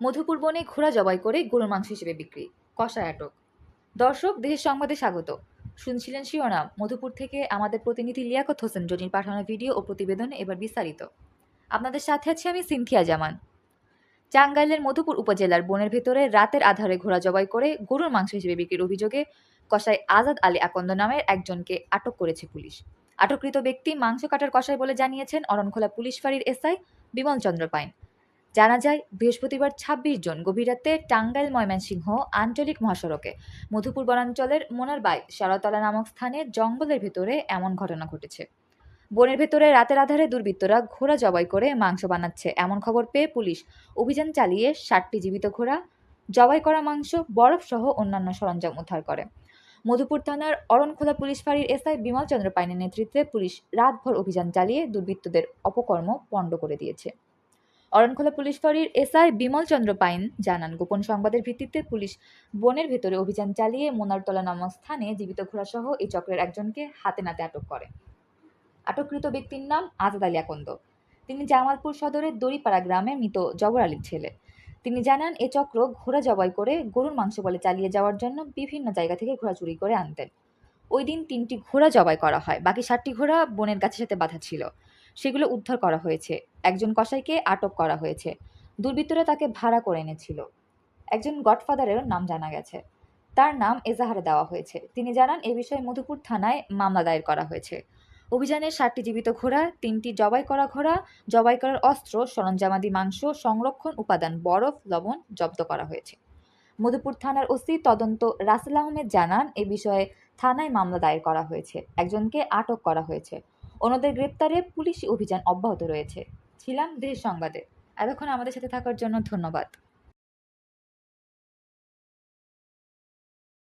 মধুপুর বনে ঘোড়া জবাই করে গরুর মাংস হিসেবে বিক্রি। কষায় আটক। দর্শক দেশের সংবাদে স্বাগত। শুনছিলেন শিরোনাম। মধুপুর থেকে আমাদের প্রতিনিধি লিয়াকত হোসেন জনির পাঠানো ভিডিও ও প্রতিবেদন এবার বিস্তারিত। আপনাদের সাথে আছি আমি সিনথিয়া জামান। টাঙ্গাইলের মধুপুর উপজেলার বনের ভেতরে রাতের আধারে ঘোড়া জবাই করে গরুর মাংস হিসেবে বিক্রির অভিযোগে কসাই আজাদ আলী আকন্দ নামের একজনকে আটক করেছে পুলিশ। আটককৃত ব্যক্তি মাংস কাটার কষাই বলে জানিয়েছেন অরণখোলা পুলিশ ফাঁড়ির এসআই বিমল চন্দ্র পাইন। জানা যায়, বৃহস্পতিবার ছাব্বিশ জন গভীর রাতে টাঙ্গাইল ময়মনসিংহ আঞ্চলিক মহাসড়কে মধুপুর বনাঞ্চলের মোনারবাই শারতলা নামক স্থানে জঙ্গলের ভেতরে এমন ঘটনা ঘটেছে। বনের ভেতরে রাতের আধারে দুর্বৃত্তরা ঘোড়া জবাই করে মাংস বানাচ্ছে এমন খবর পেয়ে পুলিশ অভিযান চালিয়ে ষাটটি জীবিত ঘোড়া জবাই করা মাংস, বরফ সহ অন্যান্য সরঞ্জাম উদ্ধার করে। মধুপুর থানার অরণখোলা পুলিশ ফাঁড়ির এসআই বিমল চন্দ্র পাইনের নেতৃত্বে পুলিশ রাতভর অভিযান চালিয়ে দুর্বৃত্তদের অপকর্ম পণ্ড করে দিয়েছে। অরণখোলা পুলিশ ফাঁড়ির এসআই বিমল চন্দ্র পাইন জানান, গোপন সংবাদের ভিত্তিতে পুলিশ বনের ভেতরে অভিযান চালিয়ে মোনারতলা নামক স্থানে জীবিত ঘোড়াসহ এই চক্রের একজনকে হাতে নাতে আটক করে। আটককৃত ব্যক্তির নাম আজাদ আলী আকন্দ। তিনি জামালপুর সদরের দড়িপাড়া গ্রামে মৃত জবর আলীর ছেলে। তিনি জানান, এ চক্র ঘোড়া জবাই করে গরুর মাংস বলে চালিয়ে যাওয়ার জন্য বিভিন্ন জায়গা থেকে ঘোড়া চুরি করে আনতেন। ওই দিন তিনটি ঘোড়া জবাই করা হয়। বাকি সাতটি ঘোড়া বনের গাছের সাথে বাঁধা ছিল। সেগুলো উদ্ধার করা হয়েছে। একজন কসাইকে আটক করা হয়েছে। দুর্বৃত্তরা তাকে ভাড়া করে এনেছিল। একজন গডফাদারেরও নাম জানা গেছে। তার নাম এজাহারে দেওয়া হয়েছে। তিনি জানান, এ বিষয়ে মধুপুর থানায় মামলা দায়ের করা হয়েছে। অভিযানে ষাটটি জীবিত ঘোড়া, তিনটি জবাই করা ঘোড়া, জবাই করার অস্ত্র, সরঞ্জামাদি মাংস, সংরক্ষণ উপাদান, বরফ, লবণ জব্দ করা হয়েছে। মধুপুর থানার ওসি তদন্ত রাসেল আহমেদ জানান, এ বিষয়ে থানায় মামলা দায়ের করা হয়েছে। একজনকে আটক করা হয়েছে। অন্যদের গ্রেপ্তারে পুলিশি অভিযান অব্যাহত রয়েছে। ছিলাম দেশ সংবাদে। এতক্ষণ আমাদের সাথে থাকার জন্য ধন্যবাদ।